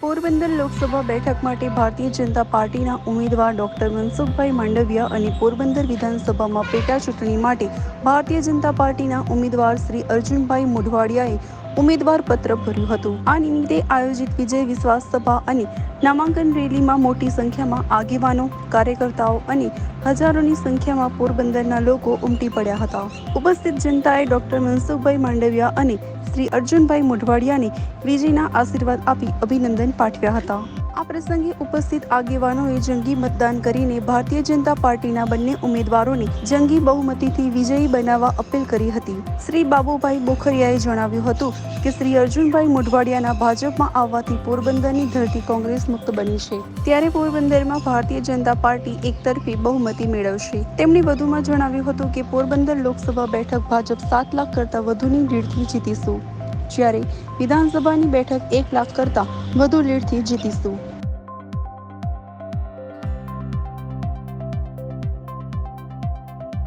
પોરબંદર લોકસભા બેઠક માટે ભારતીય જનતા પાર્ટીના ઉમેદવાર ડોક્ટર મનસુખભાઈ માંડવિયા અને પોરબંદર વિધાનસભામાં પેટા ચૂંટણી માટે ભારતીય જનતા પાર્ટીના ઉમેદવાર શ્રી અર્જુનભાઈ મોઢવાડિયાએ ઉમેદવાર પત્ર ભર્યું હતું. આ નિમિત્તે આયોજિત વિજય વિશ્વાસ સભા અને નામાંકન રેલીમાં મોટી સંખ્યામાં આગેવાનો, કાર્યકર્તાઓ અને હજારોની સંખ્યામાં પોરબંદરના લોકો ઉમટી પડ્યા હતા. ઉપસ્થિત જનતાએ ડોક્ટર મનસુખભાઈ માંડવિયા અને શ્રી અર્જુનભાઈ મોઢવાડિયાને વિજયના આશીર્વાદ આપી અભિનંદન પાઠવ્યા હતા. આ પ્રસંગે ઉપસ્થિત આગેવાનોએ જંગી મતદાન કરીને ભારતીય જનતા પાર્ટીના બંને ઉમેદવારોને જંગી બહુમતીથી વિજયી બનાવવા અપીલ કરી હતી. શ્રી બાબુભાઈ બોખરિયાએ જણાવ્યું હતું કે શ્રી અર્જુનભાઈ મોઢવાડિયાના ભાજપમાં આવવાથી પોરબંદરની ધરતી કોંગ્રેસ મુક્ત બની છે. ત્યારે પોરબંદરમાં ભારતીય જનતા પાર્ટી એકતરફી બહુમતી મેળવશે. તેમણે વધુમાં જણાવ્યું હતું કે પોરબંદર લોકસભા બેઠક ભાજપ સાત લાખ કરતાં વધુની લીડથી જીતીશું. જ્યારે વિધાનસભાની બેઠક એક લાખ કરતાં વધુ લીડથી જીતીશું.